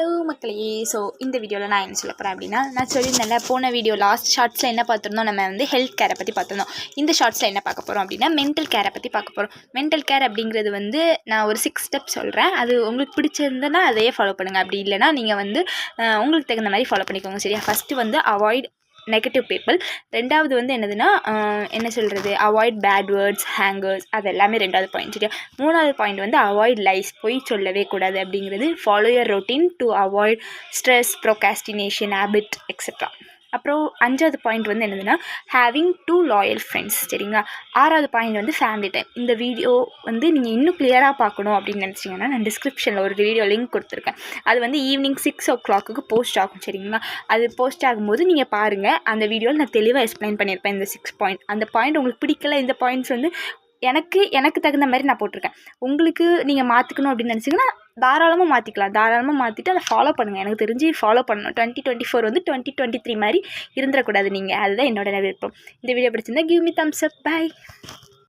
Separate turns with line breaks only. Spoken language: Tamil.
ஹலோ மக்களே. ஸோ இந்த வீடியோவில் நான் என்ன சொல்ல போகிறேன் அப்படின்னா நான் சொல்லியிருந்தேன்ல போன வீடியோ லாஸ்ட் ஷார்ட்ஸில் என்ன பார்த்துருந்தோம்? நம்ம வந்து ஹெல்த் கேரை பற்றி பார்த்துருந்தோம். இந்த ஷார்ட்ஸில் என்ன பார்க்க போகிறோம் அப்படின்னா மென்டல் கேரை பற்றி பார்க்க போகிறோம் மென்டல் கேர் அப்படிங்கிறது வந்து நான் ஒரு சிக்ஸ் ஸ்டெப் சொல்கிறேன் அது உங்களுக்கு பிடிச்சிருந்ததுன்னா அதையே ஃபாலோ பண்ணுங்கள் அப்படி இல்லைனா நீங்கள் வந்து உங்களுக்கு தகுந்த மாதிரி ஃபாலோ பண்ணிக்கோங்க சரியா? ஃபஸ்ட்டு வந்து அவாய்ட் நெகட்டிவ் பீப்புள் ரெண்டாவது வந்து என்னதுன்னா என்ன சொல்கிறது அவாய்ட் பேட் வேர்ட்ஸ் ஹேங்கர்ஸ் அது எல்லாமே ரெண்டாவது பாயிண்ட் சரியா? மூணாவது பாயிண்ட் வந்து அவாய்ட் லைஸ் போய் சொல்லவே கூடாது அப்படிங்கிறது. Follow your routine to avoid stress procrastination habit etcetera அப்புறம் அஞ்சாவது பாயிண்ட் வந்து என்னதுன்னா ஹேவிங் டூ லாயல் ஃப்ரெண்ட்ஸ் சரிங்களா? ஆறாவது பாயிண்ட் வந்து ஃபேமிலி டைம் இந்த வீடியோ வந்து நீங்கள் இன்னும் கிளியராக பார்க்கணும் அப்படின்னு நினச்சிங்கன்னா நான் டிஸ்கிரிப்ஷனில் ஒரு வீடியோ லிங்க் கொடுத்துருக்கேன். அது வந்து ஈவினிங் சிக்ஸ் ஓ கிளாக்குக்கு போஸ்ட் ஆகும் சரிங்களா? அது போஸ்ட் ஆகும்போது நீங்கள் பாருங்கள் அந்த வீடியோவில் நான் தெளிவாக எக்ஸ்பிளைன் பண்ணியிருப்பேன் இந்த சிக்ஸ் பாயிண்ட் அந்த பாயிண்ட் உங்களுக்கு பிடிக்கல இந்த பாயிண்ட்ஸ் வந்து எனக்கு எனக்கு தகுந்த மாதிரி நான் போட்டிருக்கேன். உங்களுக்கு நீங்கள் மாற்றிக்கணும் அப்படின்னு நினச்சிங்கன்னா தாராளமாக மாற்றிக்கலாம் தாராளமாக மாற்றிட்டு அதை ஃபாலோ பண்ணுங்கள் எனக்கு தெரிஞ்சு ஃபாலோ பண்ணணும். டுவெண்ட்டி டுவெண்ட்டி ஃபோர் வந்து டுவெண்ட்டி டுவெண்ட்டி த்ரீ மாதிரி இருந்துடக்கூடாது நீங்கள் அதுதான் என்னோட விருப்பம் இந்த வீடியோ பிடிச்சிருந்தா give me thumbs up bye